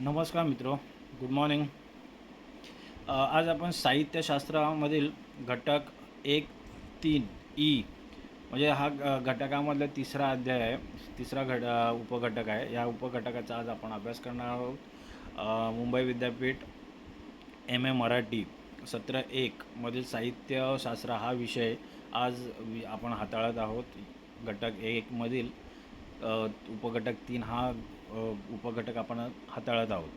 नमस्कार मित्र good morning आज आपण साहित्यशास्त्रामधील घटक एक तीन ई म्हणजे हा घटकामधला तिसरा अध्याय आहे. तिसरा घट उपघटक आहे. या उपघटकाचा आज आपण अभ्यास करणार आहोत. मुंबई विद्यापीठ एम ए मराठी सत्र एकमधील साहित्यशास्त्र हा विषय आज वि- आपण हाताळत आहोत. घटक एकमधील उपघटक तीन हा उपघटक आपण हाताळत आहोत.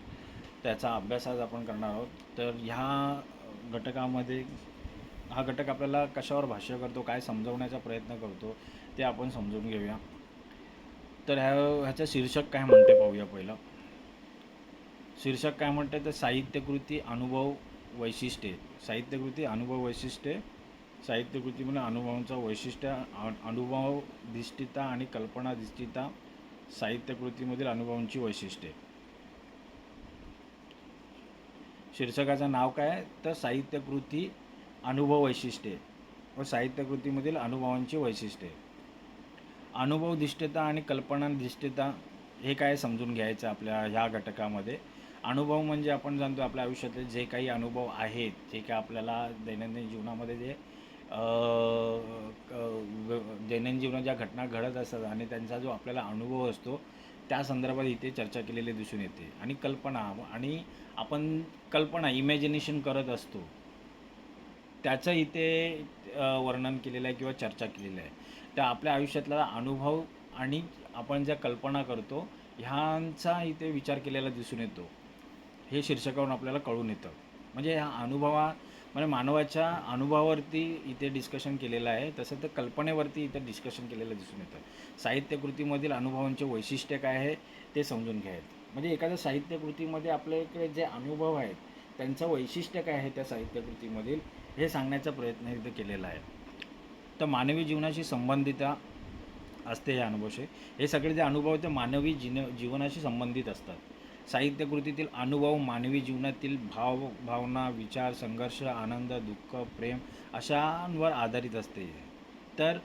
त्याचा अभ्यास आज आपण करणार आहोत. तर ह्या घटकामध्ये हा घटक आपल्याला कशावर भाष्य करतो काय समजवण्याचा प्रयत्न करतो ते आपण समजून घेऊया. तर ह्या ह्याचं शीर्षक काय म्हणते पाहूया पहिलं. शीर्षक काय म्हणते? तर साहित्यकृती अनुभव वैशिष्ट्ये. साहित्यकृती अनुभव वैशिष्ट्ये. साहित्यकृती म्हणजे अनुभवांचं वैशिष्ट्य अनुभव दिष्टिता आणि कल्पना दिष्टिता. साहित्यकृतीमधील अनुभवांची वैशिष्ट्ये. शीर्षकाचं नाव काय आहे? तर साहित्यकृती अनुभव वैशिष्ट्ये व साहित्यकृतीमधील अनुभवांची वैशिष्ट्ये. अनुभव दिष्टता आणि कल्पना दिष्टता हे काय समजून घ्यायचं आपल्या ह्या घटकामध्ये? अनुभव म्हणजे आपण जाणतो आपल्या आयुष्यातले जे काही अनुभव आहेत जे काही आपल्याला दैनंदिन जीवनामध्ये जे दैनंदिन जीवनात ज्या घटना घडत असतात आणि त्यांचा जो आपल्याला अनुभव असतो त्या संदर्भात इथे चर्चा केलेली दिसून येते. आणि कल्पना आणि आपण कल्पना इमॅजिनेशन करत असतो. त्याचं इथे वर्णन केलेलं आहे किंवा चर्चा केलेली आहे. तर आपल्या आयुष्यातला अनुभव आणि आपण ज्या कल्पना करतो ह्यांचा इथे विचार केलेला दिसून येतो. हे शीर्षकावरून आपल्याला कळून येतं. म्हणजे ह्या अनुभवा म्हणजे मानवाच्या अनुभवावरती इथे डिस्कशन केलेलं आहे. तसं तर कल्पनेवरती इथे डिस्कशन केलेलं दिसून येतं. साहित्यकृतीमधील अनुभवांचे वैशिष्ट्य काय आहे ते समजून घ्यायत म्हणजे एखाद्या साहित्यकृतीमध्ये आपल्याकडे जे अनुभव आहेत त्यांचं वैशिष्ट्य काय आहे त्या साहित्यकृतीमधील हे सांगण्याचा प्रयत्न इथे केलेला आहे. तर मानवी जीवनाशी संबंधित असते हे अनुभवशे हे सगळे जे अनुभव आहेत ते मानवी जीन जीवनाशी संबंधित असतात. साहित्यकृतीतील अनुभव मानवी जीवनातील भाव भावना विचार संघर्ष आनंद दुःख प्रेम अशांवर आधारित असते. तर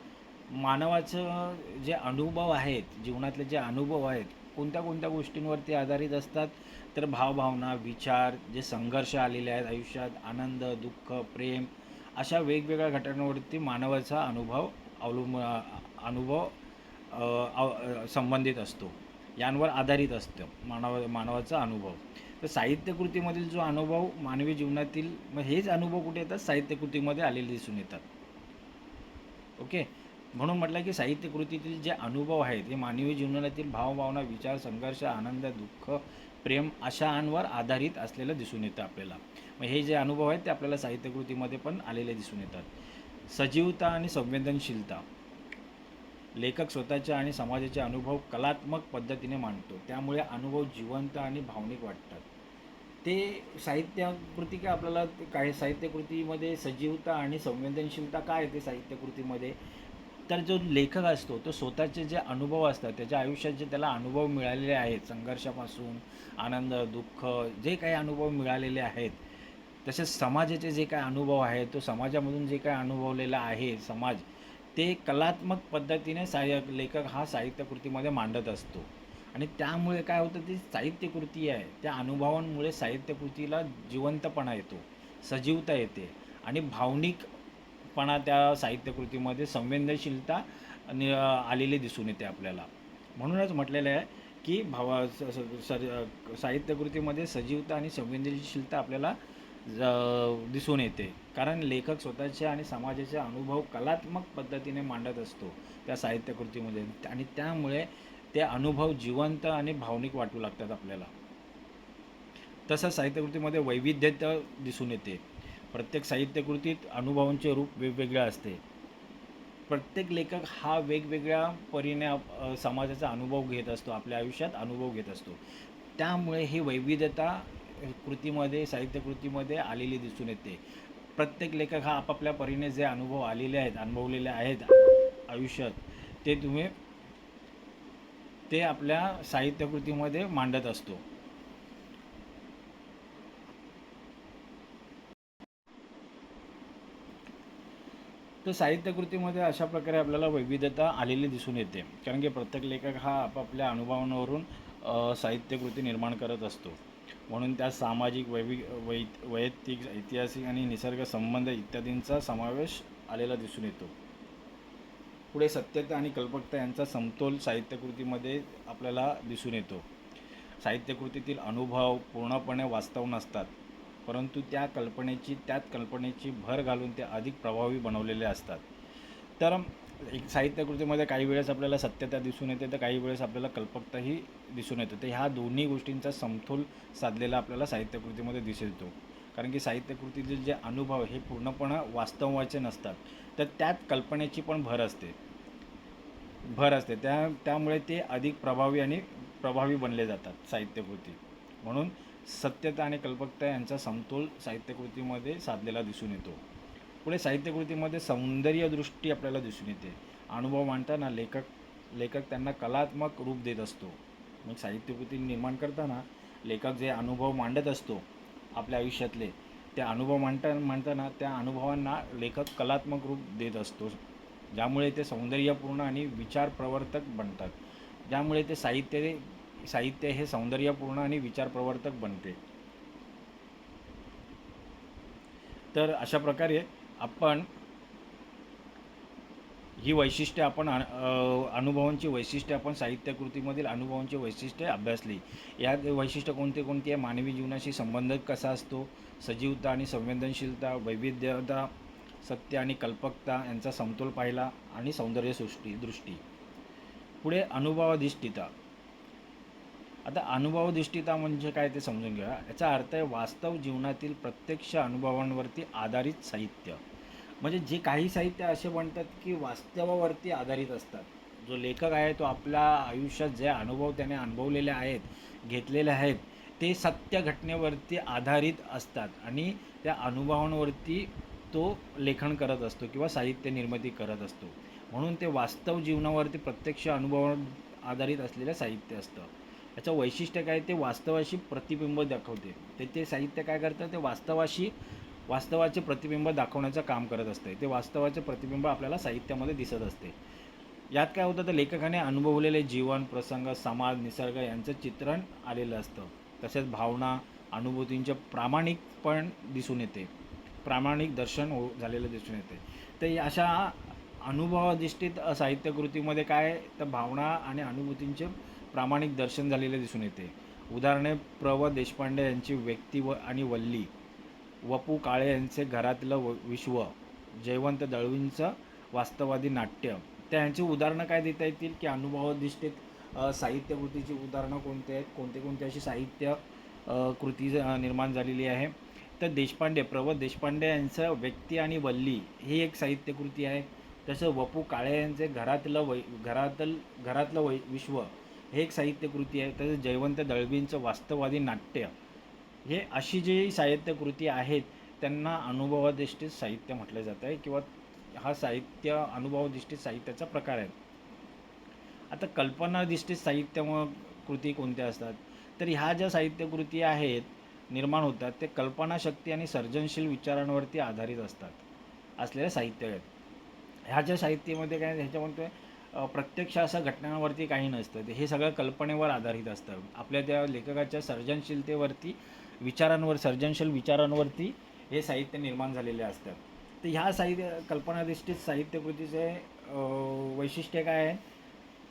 मानवाचं जे अनुभव आहेत जीवनातले जे अनुभव आहेत कोणत्या कोणत्या गोष्टींवरती आधारित असतात? तर भावभावना विचार जे संघर्ष आलेले आहेत आयुष्यात आनंद दुःख प्रेम अशा वेगवेगळ्या घटनांवरती मानवाचा अनुभव अवलंब अनुभव संबंधित असतो. यांवर आधारित असतं मानव मानवाचा अनुभव. तर साहित्यकृतीमधील जो अनुभव मानवी जीवनातील मग हेच अनुभव कुठे येतात? साहित्यकृतीमध्ये आलेले दिसून येतात. ओके? म्हणून म्हटलं की साहित्यकृतीतील जे अनुभव आहेत हे मानवी जीवनातील भावभावना विचार संघर्ष आनंद दुःख प्रेम अशांवर आधारित असलेलं दिसून येतं आपल्याला. मग हे जे अनुभव आहेत ते आपल्याला साहित्यकृतीमध्ये पण आलेले दिसून येतात. सजीवता आणि संवेदनशीलता. लेखक स्वतःच्या आणि समाजाचे अनुभव कलात्मक पद्धतीने मांडतो. त्यामुळे अनुभव जिवंत आणि भावनिक वाटतात. ते साहित्यकृती काय आपल्याला ते साहित्यकृतीमध्ये सजीवता आणि संवेदनशीलता काय येते साहित्यकृतीमध्ये? तर जो लेखक असतो तो स्वतःचे जे अनुभव असतात त्याच्या आयुष्यात जे त्याला अनुभव मिळालेले आहेत संघर्षापासून आनंद दुःख जे काही अनुभव मिळालेले आहेत तसेच समाजाचे जे काय अनुभव आहेत तो समाजामधून जे काय अनुभवलेला आहे समाज ते कलात्मक पद्धतीने साह्य लेखक हा साहित्यकृतीमध्ये मांडत असतो. आणि त्यामुळे काय होतं ती साहित्यकृती आहे. त्या अनुभवांमुळे साहित्यकृतीला जिवंतपणा येतो सजीवता येते आणि भावनिकपणा त्या साहित्यकृतीमध्ये संवेदनशीलता नि आलेली दिसून येते आपल्याला. म्हणूनच म्हटलेलं आहे की भावा स- स- साहित्यकृतीमध्ये सजीवता आणि संवेदनशीलता आपल्याला ज- दिसून येते. कारण लेखक स्वतःचे आणि समाजाचे अनुभव कलात्मक पद्धतीने मांडत असतो त्या साहित्यकृतीमध्ये. आणि त्यामुळे ते अनुभव जिवंत आणि भावनिक वाटू लागतात आपल्याला. तसंच साहित्यकृतीमध्ये वैविध्यता दिसून येते. प्रत्येक साहित्यकृतीत अनुभवांचे रूप वेगवेगळे असते. प्रत्येक लेखक हा वेगवेगळ्या परीने आप- समाजाचा अनुभव घेत असतो आपल्या आयुष्यात अनुभव घेत असतो. त्यामुळे ही वैविध्यता कृतीमध्ये साहित्यकृतीमध्ये आलेली दिसून येते. प्रत्येक लेखक हा आपापल्या परीने जे अनुभव आलेले आहेत अनुभवलेले आहेत आयुष्यात ते तुम्ही ते आपल्या साहित्यकृतीमध्ये मांडत असतो. तर साहित्यकृतीमध्ये अशा प्रकारे आपल्याला वैविध्यता आलेली दिसून येते. कारण की प्रत्येक लेखक हा आपापल्या अनुभवांवरून साहित्यकृती निर्माण करत असतो. म्हणून त्यात सामाजिक वैवि वै वैयक्तिक ऐतिहासिक आणि निसर्ग संबंध इत्यादींचा समावेश आलेला दिसून येतो. पुढे सत्यता आणि कल्पकता यांचा समतोल साहित्यकृतीमध्ये आपल्याला दिसून येतो. साहित्यकृतीतील अनुभव पूर्णपणे वास्तव नसतात परंतु त्या कल्पनेची त्यात कल्पनेची भर घालून ते अधिक प्रभावी बनवलेले असतात. तर एक साहित्यकृतीमध्ये काही वेळेस आपल्याला सत्यता दिसून येते तर काही वेळेस आपल्याला कल्पकताही दिसून येते. तर ह्या दोन्ही गोष्टींचा समतोल साधलेला आपल्याला साहित्यकृतीमध्ये दिसून येतो कारण की साहित्यकृतीतील जे अनुभव हे पूर्णपणे वास्तवाचे नसतात. तर त्यात कल्पनेची पण भर असते. भर असते. त्या त्यामुळे ते अधिक प्रभावी आणि प्रभावी बनले जातात साहित्यकृती. म्हणून सत्यता आणि कल्पकता यांचा समतोल साहित्यकृतीमध्ये साधलेला दिसून येतो. पुढे साहित्यकृतीमध्ये सौंदर्यदृष्टी आपल्याला दिसून येते. अनुभव मांडताना लेखक लेखक त्यांना कलात्मक रूप देत असतो. मग साहित्यकृती निर्माण करताना लेखक जे अनुभव मांडत असतो आपल्या आयुष्यातले ते अनुभव मांडता मांडताना त्या अनुभवांना लेखक कलात्मक रूप देत असतो. ज्यामुळे ते सौंदर्यपूर्ण आणि विचारप्रवर्तक बनतात. ज्यामुळे ते साहित्य साहित्य हे सौंदर्यपूर्ण आणि विचारप्रवर्तक बनते. तर अशा प्रकारे आपण ही वैशिष्ट्ये आपण अनुभवांची वैशिष्ट्ये आपण साहित्यकृतीमधील अनुभवांची वैशिष्ट्ये अभ्यासली. यात वैशिष्ट्य कोणते कोणती आहे? मानवी जीवनाशी संबंध कसा असतो? सजीवता आणि संवेदनशीलता वैविध्यता सत्य आणि कल्पकता यांचा समतोल पाहिला आणि सौंदर्य सृष्टी दृष्टी. पुढे अनुभवाधिष्ठिता. आता अनुभवाधिष्ठिता म्हणजे काय ते समजून घ्या याचा अर्थ आहे वास्तव जीवनातील प्रत्यक्ष अनुभवांवरती आधारित साहित्य. म्हणजे जे काही साहित्य असे म्हणतात की वास्तवावरती आधारित असतात. जो लेखक आहे तो आपल्या आयुष्यात जे अनुभव त्याने अनुभवलेले आहेत घेतलेले आहेत ते सत्य घटनेवरती आधारित असतात. आणि त्या अनुभवांवरती तो लेखन करत असतो किंवा साहित्य निर्मिती करत असतो. म्हणून ते वास्तव जीवनावरती प्रत्यक्ष अनुभवावर आधारित असलेलं साहित्य असतं. याचं वैशिष्ट्य काय? ते वास्तवाशी प्रतिबिंब दाखवते. ते ते साहित्य काय करतं? ते वास्तवाशी वास्तवाचे प्रतिबिंब दाखवण्याचं काम करत असते. ते वास्तवाचे प्रतिबिंब आपल्याला साहित्यामध्ये दिसत असते. यात काय होतं तर लेखकाने अनुभवलेले जीवन प्रसंग समाज निसर्ग यांचं चित्रण आलेलं असतं. तसेच भावना अनुभूतींचे प्रामाणिकपण दिसून येते. प्रामाणिक दर्शन हो झालेलं दिसून येते. तर अशा अनुभवाधिष्ठित साहित्यकृतीमध्ये काय तर भावना आणि अनुभूतींचे प्रामाणिक दर्शन झालेले दिसून येते. उदाहरणे प्र व देशपांडे यांची व्यक्ती व आणि वल्ली. वपू काळे यांचे घरातलं व विश्व जयवंत दळवींचं वास्तववादी नाट्य. त्या यांची उदाहरणं काय देता येतील? की अनुभवाधिष्ठित साहित्यकृतीची उदाहरणं कोणते आहेत? कोणते कोणते अशी साहित्य कृती निर्माण झालेली आहे? तर देशपांडे प्रव देशपांडे यांचं व्यक्ती आणि वल्ली ही एक साहित्यकृती आहे. तसं वपू काळे यांचे घरातलं वै घरातल घरातलं वै विश्व हे एक साहित्यकृती आहे. तसंच जयवंत दळवींचं वास्तववादी नाट्य. हे अशी जी साहित्यकृती आहेत त्यांना अनुभवाधिष्ठित साहित्य म्हटलं जातं आहे किंवा हा साहित्य अनुभवाधिष्ठित साहित्याचा प्रकार आहे. आता कल्पनाधिष्ठित साहित्य मग कृती कोणत्या असतात? तर ह्या ज्या साहित्यकृती आहेत निर्माण होतात ते कल्पनाशक्ती आणि सर्जनशील विचारांवरती आधारित असतात असलेले साहित्य आहेत. ह्या ज्या साहित्यामध्ये काय ह्याच्यामध्ये प्रत्यक्ष अशा घटनांवरती काही नसतं. ते हे सगळं कल्पनेवर आधारित असतं. आपल्या त्या लेखकाच्या सर्जनशीलतेवरती विचारांवर सर्जनशील विचारांवरती हे साहित्य निर्माण झालेले असतात. तर ह्या साहित्य कल्पनाधिष्ठित साहित्यकृतीचे वैशिष्ट्य काय आहे?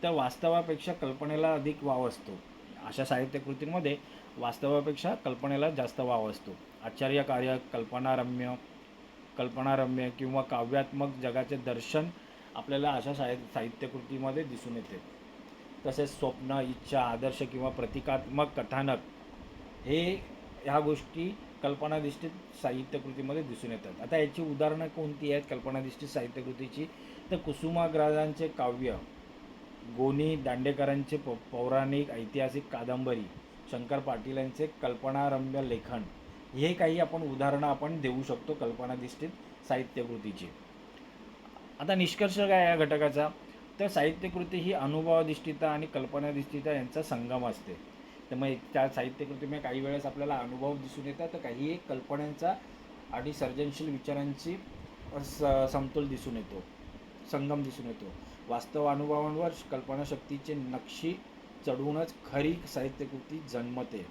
तर वास्तवापेक्षा कल्पनेला अधिक वाव असतो. अशा साहित्यकृतींमध्ये वास्तवापेक्षा कल्पनेला जास्त वाव असतो. आचार्य कार्य कल्पनारम्य कल्पनारम्य किंवा काव्यात्मक जगाचे दर्शन आपल्याला अशा साहि साहित्यकृतीमध्ये दिसून येते. तसेच स्वप्न इच्छा आदर्श किंवा प्रतिकात्मक कथानक हे ह्या गोष्टी कल्पनाधिष्ठित साहित्यकृतीमध्ये दिसून येतात. आता याची उदाहरणं कोणती आहेत? कल्पनाधिष्ठित साहित्यकृतीची? तर कुसुमाग्रजांचे काव्य गोनी दांडेकरांचे प पौराणिक ऐतिहासिक कादंबरी शंकर पाटील यांचे कल्पनारम्य लेखन हे काही आपण उदाहरणं आपण देऊ शकतो कल्पनाधिष्ठित साहित्यकृतीची. आता निष्कर्ष काय या घटकाचा? तर साहित्यकृती ही अनुभवाधिष्ठिता आणि कल्पनाधिष्ठिता यांचा संगम असते. तर मग त्या साहित्यकृतीमुळे काही वेळेस आपल्याला अनुभव दिसून येतात तर काही एक कल्पनांचा आणि सर्जनशील विचारांची स समतोल दिसून येतो संगम दिसून येतो. वास्तव अनुभवांवर कल्पनाशक्तीचे नक्षी चढूनच खरी साहित्यकृती जन्मते.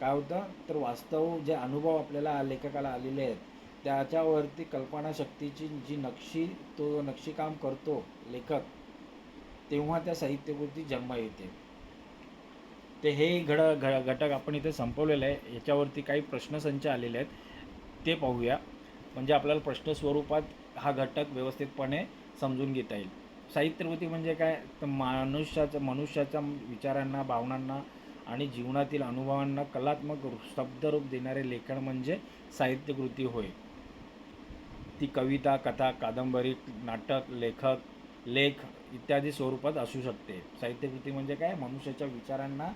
काय होतं? तर वास्तव जे अनुभव आपल्याला लेखकाला आलेले आहेत त्याच्यावरती कल्पनाशक्तीची जी नक्षी तो नक्षीकाम करतो लेखक तेव्हा त्या साहित्यकृती जन्म येते. ते हे घड घ घटक आपण इथे संपवलेलं आहे याच्यावरती काही प्रश्नसंच आलेले आहेत. ते पाहूया. म्हणजे आपल्याला प्रश्न स्वरूपात हा घटक व्यवस्थितपणे समजून घेता येईल. साहित्यकृती म्हणजे काय? तर मनुष्याचं मनुष्याच्या विचारांना भावनांना आणि जीवनातील अनुभवांना कलात्मक रूप शब्दरूप देणारे लेखन म्हणजे साहित्यकृती होय. ती कविता कथा कादंबरी नाटक लेखक लेख इत्यादी स्वरूपात असू शकते. साहित्यकृती म्हणजे काय? मनुष्याच्या विचारांना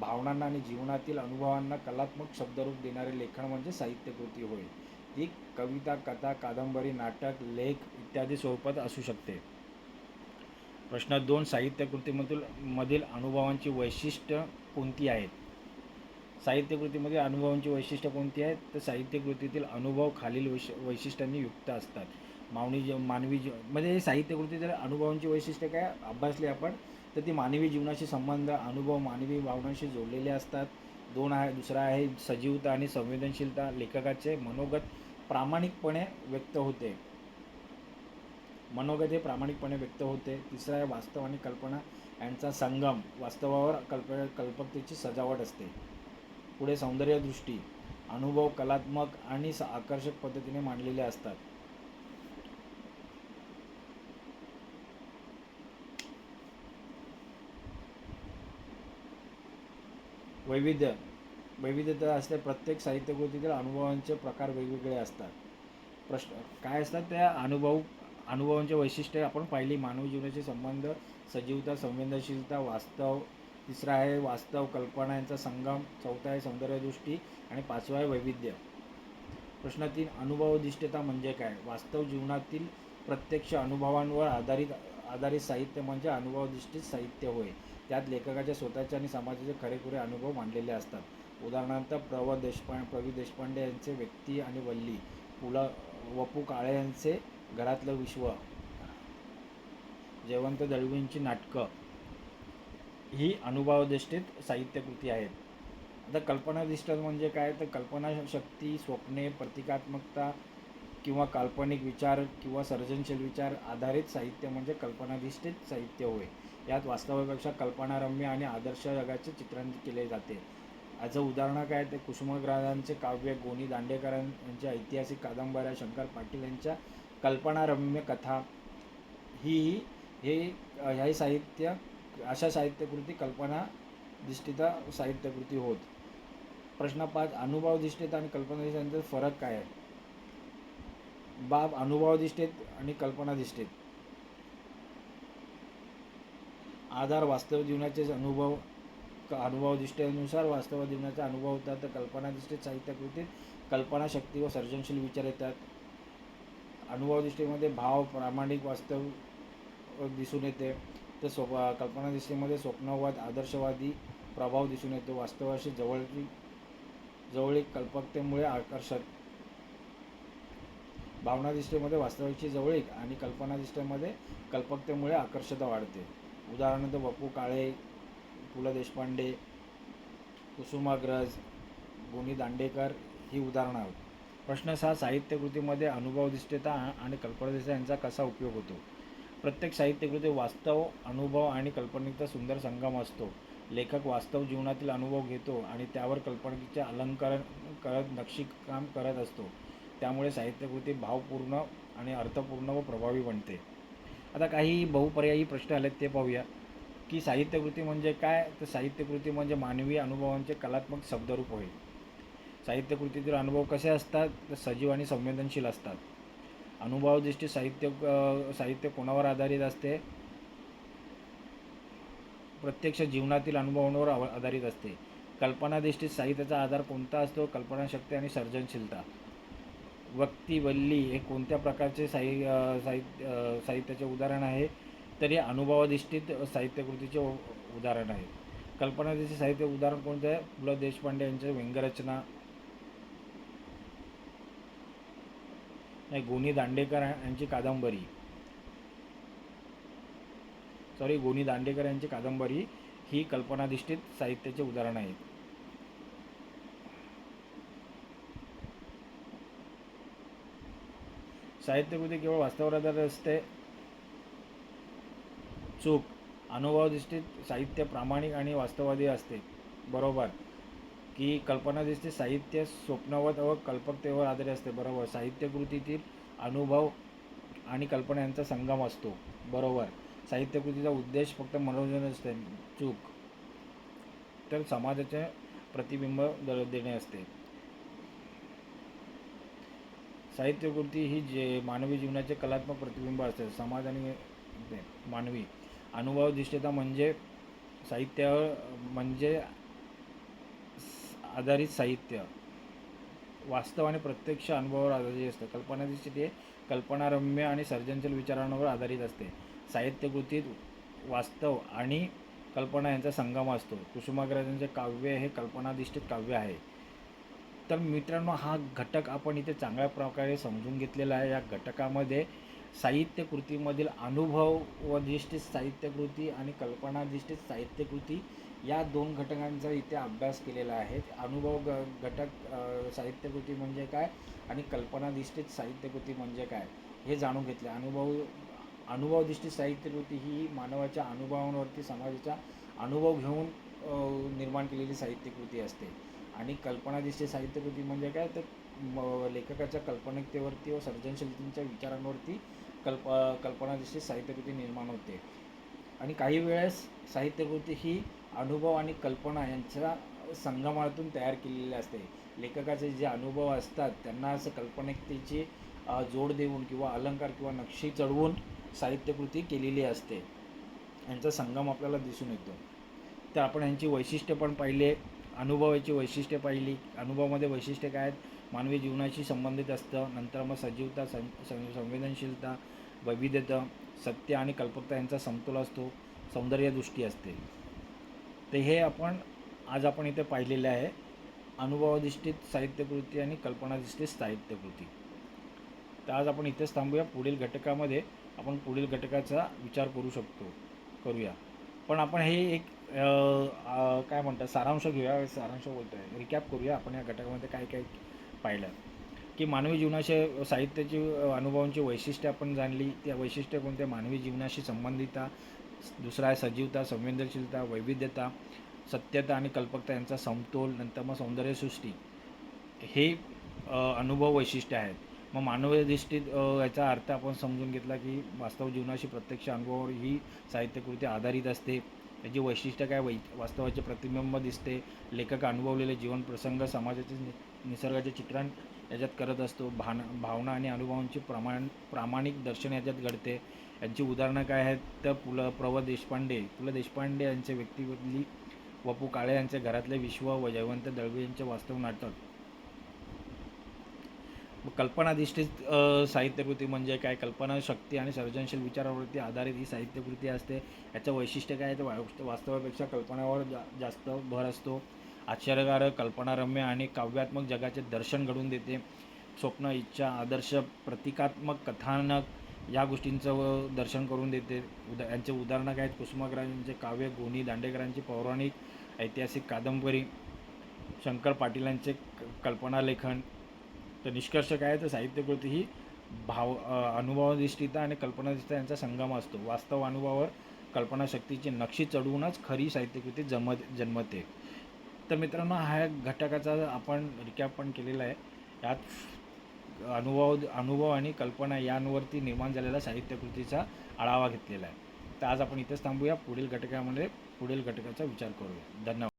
भावनांना आणि जीवनातील अनुभवांना कलात्मक शब्दरूप देणारे लेखन म्हणजे साहित्यकृती होय. ती कविता कथा कादंबरी नाटक लेख इत्यादी स्वरूपात असू शकते. प्रश्न दोन साहित्यकृतीमधील मधील अनुभवांची वैशिष्ट्य कोणती आहेत? साहित्यकृतीमध्ये अनुभवांची वैशिष्ट्य कोणती आहेत? तर साहित्यकृतीतील अनुभव खालील वैश वैशिष्ट्यांनी युक्त असतात. मावणी जीव मानवी जीव म्हणजे साहित्यकृतीतील अनुभवांची वैशिष्ट्य काय? अभ्यासले आपण तर ती मानवी जीवनाशी संबंध अनुभव मानवी भावनांशी जोडलेले असतात. दोन आहे दुसरा आहे सजीवता आणि संवेदनशीलता. लेखकाचे मनोगत प्रामाणिकपणे व्यक्त होते. मनोगत हे प्रामाणिकपणे व्यक्त होते. तिसरा आहे वास्तव आणि कल्पना. यांचा संगम वास्तवावर कल्प कल्पकतेची सजावट असते. पुढे सौंदर्यदृष्टी अनुभव कलात्मक आणि स- आकर्षक पद्धतीने मांडलेले असतात. वैविध्य. वैविध्यता असते प्रत्येक साहित्यकृतीतील अनुभवांचे प्रकार वेगवेगळे असतात. प्रश्न काय असतात? त्या अनुभव अनुभवांचे वैशिष्ट्य आपण पाहिली. मानव जीवनाचे संबंध सजीवता संवेदनशीलता वास्तव तिसरा आहे वास्तव कल्पना यांचा संगम चौथा आहे सौंदर्यदृष्टी आणि पाचवा आहे वैविध्य. प्रश्न तीन अनुभवदिष्टता म्हणजे काय? वास्तव जीवनातील प्रत्यक्ष अनुभवांवर आधारित आधारित साहित्य म्हणजे अनुभवधिष्ठित साहित्य होय. त्यात लेखकाच्या स्वतःचे आणि समाजाचे खरेखुरे अनुभव मांडलेले असतात. उदाहरणार्थ प्र व देशपांडे प्र वि देशपांडे यांचे व्यक्ती आणि वल्ली पुला वपू काळे यांचे घरातलं विश्व जयवंत दळवींची नाटकं ही अनुभवाधिष्ठित साहित्यकृती आहेत. आता कल्पनाधिष्ठित म्हणजे काय? तर कल्पनाशक्ती स्वप्ने प्रतिकात्मकता किंवा काल्पनिक विचार किंवा सर्जनशील विचार आधारित साहित्य म्हणजे कल्पनाधिष्ठित साहित्य होय. यात वास्तवापेक्षा कल्पनारम्य आणि आदर्श जगाचे चित्रण केले जाते. याचं उदाहरण काय? ते कुसुमाग्रजांचे काव्य गोनी दांडेकरांच्या ऐतिहासिक कादंबऱ्या शंकर पाटील यांच्या कल्पनारम्य कथा. ही हे ह्याही साहित्य अशा साहित्यकृती कल्पना दिष्टिता साहित्यकृती होत. प्रश्न पाच अनुभवधिष्ठित आणि कल्पनाधिष्ठित फरक काय आहे? बाब अनुभवधिष्ठित आणि कल्पनाधिष्ठित. आधार वास्तव जीवनाचे अनुभव क- अनुभवधिष्ठतेनुसार वास्तव जीवनाचा अनुभव होतात तर कल्पनाधिष्ठित साहित्यकृतीत कल्पनाशक्ती व सर्जनशील विचार येतात. अनुभवदृष्टीमध्ये भाव प्रामाणिक वास्तव दिसून येते. तर स्व कल्पनादृष्टीमध्ये स्वप्नवाद आदर्शवादी प्रभाव दिसून येतो. वास्तवाशी जवळची जवळीक कल्पकतेमुळे आकर्षक. भावनादृष्टीमध्ये वास्तवाची जवळीक आणि कल्पनादृष्टीमध्ये कल्पकतेमुळे आकर्षता वाढते. उदाहरणार्थ वपू काळे पु ल देशपांडे कुसुमाग्रज गोनी दांडेकर ही उदाहरणं आहेत. प्रश्न सहा साहित्यकृतीमध्ये अनुभवदिष्टता आणि कल्पनादिष्टता यांचा कसा उपयोग होतो? प्रत्येक साहित्यकृती वास्तव अनुभव आणि कल्पनेचा सुंदर संगम असतो. लेखक वास्तव जीवनातील अनुभव घेतो आणि त्यावर कल्पनेचे अलंकरण करत नक्षीकाम करत असतो. त्यामुळे साहित्यकृती भावपूर्ण आणि अर्थपूर्ण व प्रभावी बनते. आता काही बहुपर्यायी प्रश्न आलेत ते पाहूया. की साहित्यकृती म्हणजे काय? तर साहित्यकृती म्हणजे मानवी अनुभवांचे कलात्मक शब्दरूप होय. साहित्यकृतीतील अनुभव कसे असतात? तर सजीव आणि संवेदनशील असतात. अनुभवदृष्टी साहित्य साहित्य कोणावर आधारित असते? प्रत्यक्ष जीवनातील अनुभवांवर आव- आधारित असते. कल्पनादृष्टीत साहित्याचा आधार कोणता असतो? कल्पनाशक्ती आणि सर्जनशीलता. व्यक्ती वल्ली हे कोणत्या प्रकारचे साहि साहित्य साहित्याचे उदाहरण आहे? तर हे अनुभवाधिष्ठित साहित्यकृतीचे उ- उदाहरण आहे. कल्पनाधिष्ठित साहित्य उदाहरण कोणते आहे? पु ल देशपांडे यांच्या व्यंगरचना. नाही गोनी दांडेकर यांची कादंबरी. सॉरी गोनी दांडेकर यांची कादंबरी ही कल्पनाधिष्ठित साहित्याचे उदाहरण आहेत साहित्यकृती केवळ वास्तवावर आधारित असते. चूक अनुभवदृष्टीत साहित्य प्रामाणिक आणि वास्तववादी असते. बरोबर. की कल्पनादृष्टीत साहित्य स्वप्नवत व कल्पकतेवर आधारित असते. बरोबर. साहित्यकृतीतील अनुभव आणि कल्पना यांचा संगम असतो. बरोबर. साहित्यकृतीचा उद्देश फक्त मनोरंजन असते. चूक तर समाजाचे प्रतिबिंब दर देणे असते. साहित्यकृती ही जे मानवी जीवनाचे कलात्मक प्रतिबिंब असते समाज आणि मानवी. अनुभवनिष्ठता म्हणजे साहित्य म्हणजे आधारित साहित्य. वास्तव आणि प्रत्यक्ष अनुभवावर आधारित असतं. कल्पनाधिष्ठित हे कल्पनारम्य आणि सर्जनशील विचारांवर आधारित असते. साहित्यकृतीत वास्तव आणि कल्पना यांचा संगम असतो. कुसुमाग्रजांचे काव्य हे कल्पनाधिष्ठित काव्य आहे. तर मित्रांनो हा घटक आपण इथे चांगल्या प्रकारे समजून घेतलेला आहे. या घटकामध्ये साहित्यकृतीमधील अनुभवधिष्ठित साहित्यकृती आणि कल्पनाधिष्ठित साहित्यकृती या दोन घटकांचा इथे अभ्यास केलेला आहे. अनुभव ग घटक साहित्यकृती म्हणजे काय आणि कल्पनाधिष्ठित साहित्यकृती म्हणजे काय हे जाणून घेतले. अनुभव अनुभवधिष्ठित साहित्यकृती ही मानवाच्या अनुभवांवरती समाजाचा अनुभव घेऊन निर्माण केलेली साहित्यकृती असते. आणि कल्पनाधिष्ठित साहित्यकृती म्हणजे काय? तर म- लेखकाच्या कल्पनिकतेवरती व सर्जनशीलतेच्या विचारांवरती कल्प कल्पनाधिष्ठित साहित्यकृती निर्माण होते. आणि काही वेळेस साहित्यकृती ही अनुभव आणि कल्पना यांच्या संगमातून तयार केलेली असते. लेखकाचे जे अनुभव असतात त्यांना असं कल्पनिकतेची जोड देऊन किंवा अलंकार किंवा नक्षी चढवून साहित्यकृती केलेली असते. यांचा संगम आपल्याला दिसून येतो. तर आपण यांची वैशिष्ट्य पण पाहिले. अनुभवाची वैशिष्ट्ये पाहिली. अनुभवामध्ये वैशिष्ट्य काय आहेत? मानवी जीवनाशी संबंधित असतं. नंतर मग सजीवता सं सं- संवेदनशीलता वैविध्यता सत्य आणि कल्पकता यांचा समतोल असतो. सौंदर्यदृष्टी असते. तर हे आपण आज आपण इथे पाहिलेले आहे. अनुभवाधिष्ठित साहित्यकृती आणि कल्पनाधिष्ठित साहित्यकृती. तर आज आपण इथेच थांबूया. पुढील घटकामध्ये आपण पुढील घटकाचा विचार करू शकतो. करूया. पण आपण हे एक काय म्हणतात सारांश घेऊया सारांश बोलतो आहे रिकॅप करूया आपण या घटकामध्ये काय काय पाहिलं. की मानवी जीवनाचे साहित्याची अनुभवांची वैशिष्ट्ये आपण जाणली. त्या वैशिष्ट्य कोणत्या? मानवी जीवनाशी संबंधितता दुसरा आहे सजीवता संवेदनशीलता वैविध्यता सत्यता आणि कल्पकता यांचा समतोल नंतर मग सौंदर्यसृष्टी. हे अनुभव वैशिष्ट्य आहेत. मग मानवधिष्ठित दृष्टीत याचा अर्थ आपण समजून घेतला की वास्तव जीवनाशी प्रत्यक्ष अनुभवावर ही साहित्यकृती आधारित असते. त्याची वैशिष्ट्य काय? वै वास्तवाचे प्रतिबिंब दिसते. लेखक अनुभवलेले जीवन प्रसंग समाजाचे नि- निसर्गाचे चित्रण याच्यात करत असतो. भान भावना आणि अनुभवांचे प्रमाण प्रामाणिक दर्शन याच्यात घडते. यांची उदाहरणं काय आहेत? तर पु ल प्र देशपांडे. पु ल देशपांडे यांचे व्यक्तिगतली वपू काळे यांचे घरातले विश्व व जयवंत दळवे यांचे वास्तव नाटक. कल्पनाधिष्ठित साहित्यकृती म्हणजे काय? कल्पनाशक्ती आणि सर्जनशील विचारावरती आधारित ही साहित्यकृती असते. याचं वैशिष्ट्य काय आहे? तर वा- वास्तवापेक्षा कल्पनावर जा जास्त भर असतो. आश्चर्यकारक कल्पनारम्य आणि काव्यात्मक जगाचे दर्शन घडून देते. स्वप्न इच्छा आदर्श प्रतिकात्मक कथानक या गोष्टींचं व दर्शन करून देते. उदा यांचे उदाहरणं काय आहेत? कुसुमाग्रजांचे काव्य गोणी दांडेकरांची पौराणिक ऐतिहासिक कादंबरी शंकर पाटीलांचे क- कल्पनालेखन तर निष्कर्ष काय आहे तर साहित्यकृती ही भाव अनुभवनिष्ठिता अनुभवाधिष्ठिता आणि कल्पनाधिष्ठिता यांचा संगम असतो. वास्तव अनुभवावर कल्पनाशक्तीची नक्षी चढवूनच खरी साहित्यकृती जम जन्मते तर मित्रांनो हा घटकाचा आपण रिकॅप पण केलेला आहे. यात अनुभव अनुभव आणि कल्पना यांवरती निर्माण झालेला साहित्यकृतीचा आढावा घेतलेला आहे. तर आज आपण इथेच थांबूया. पुढील घटकामध्ये पुढील घटकाचा विचार करूया. धन्यवाद.